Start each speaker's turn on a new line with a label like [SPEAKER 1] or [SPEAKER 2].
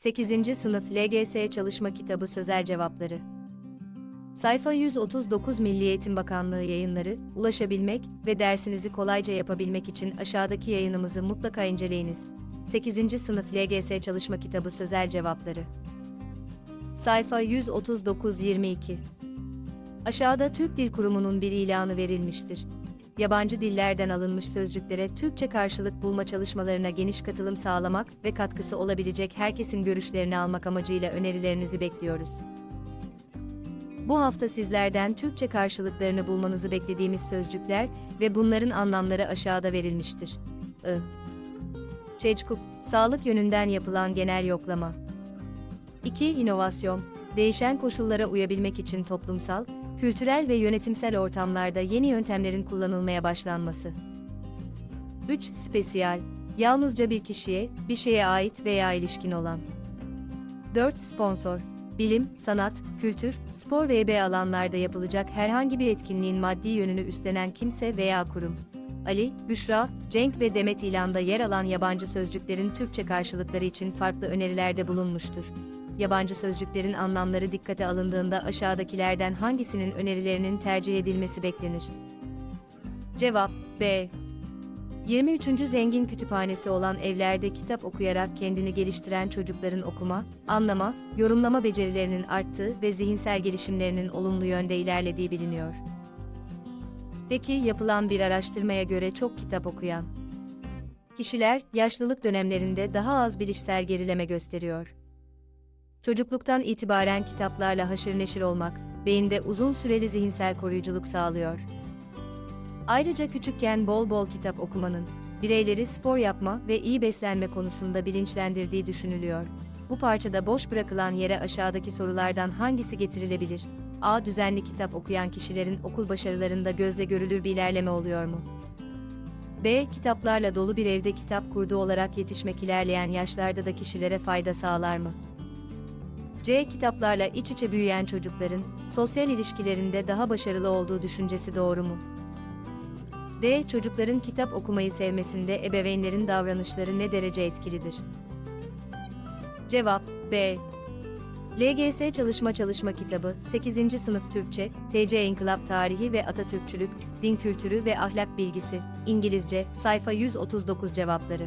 [SPEAKER 1] 8. Sınıf LGS Çalışma Kitabı Sözel Cevapları Sayfa 139 Milli Eğitim Bakanlığı yayınları, ulaşabilmek ve dersinizi kolayca yapabilmek için aşağıdaki yayınımızı mutlaka inceleyiniz. 8. Sınıf LGS Çalışma Kitabı Sözel Cevapları Sayfa 139-22 Aşağıda Türk Dil Kurumu'nun bir ilanı verilmiştir. Yabancı dillerden alınmış sözcüklere Türkçe karşılık bulma çalışmalarına geniş katılım sağlamak ve katkısı olabilecek herkesin görüşlerini almak amacıyla önerilerinizi bekliyoruz. Bu hafta sizlerden Türkçe karşılıklarını bulmanızı beklediğimiz sözcükler ve bunların anlamları aşağıda verilmiştir. I. Çeçkuk, sağlık yönünden yapılan genel yoklama. 2. İnovasyon, değişen koşullara uyabilmek için toplumsal, kültürel ve yönetimsel ortamlarda yeni yöntemlerin kullanılmaya başlanması. 3. Spesiyal, yalnızca bir kişiye, bir şeye ait veya ilişkin olan. 4. Sponsor, bilim, sanat, kültür, spor ve ebe alanlarda yapılacak herhangi bir etkinliğin maddi yönünü üstlenen kimse veya kurum. Ali, Büşra, Cenk ve Demet ilanda yer alan yabancı sözcüklerin Türkçe karşılıkları için farklı önerilerde bulunmuştur. Yabancı sözcüklerin anlamları dikkate alındığında aşağıdakilerden hangisinin önerilerinin tercih edilmesi beklenir? Cevap B. 23. Zengin Kütüphanesi olan evlerde kitap okuyarak kendini geliştiren çocukların okuma, anlama, yorumlama becerilerinin arttığı ve zihinsel gelişimlerinin olumlu yönde ilerlediği biliniyor. Peki yapılan bir araştırmaya göre çok kitap okuyan kişiler yaşlılık dönemlerinde daha az bilişsel gerileme gösteriyor. Çocukluktan itibaren kitaplarla haşır neşir olmak, beyinde uzun süreli zihinsel koruyuculuk sağlıyor. Ayrıca küçükken bol bol kitap okumanın, bireyleri spor yapma ve iyi beslenme konusunda bilinçlendirdiği düşünülüyor. Bu parçada boş bırakılan yere aşağıdaki sorulardan hangisi getirilebilir? A. Düzenli kitap okuyan kişilerin okul başarılarında gözle görülür bir ilerleme oluyor mu? B. Kitaplarla dolu bir evde kitap kurdu olarak yetişmek ilerleyen yaşlarda da kişilere fayda sağlar mı? C. Kitaplarla iç içe büyüyen çocukların sosyal ilişkilerinde daha başarılı olduğu düşüncesi doğru mu? D. Çocukların kitap okumayı sevmesinde ebeveynlerin davranışları ne derece etkilidir? Cevap B. LGS Çalışma Çalışma Kitabı 8. Sınıf Türkçe, TC İnkılap Tarihi ve Atatürkçülük, Din Kültürü ve Ahlak Bilgisi, İngilizce, sayfa 139 cevapları.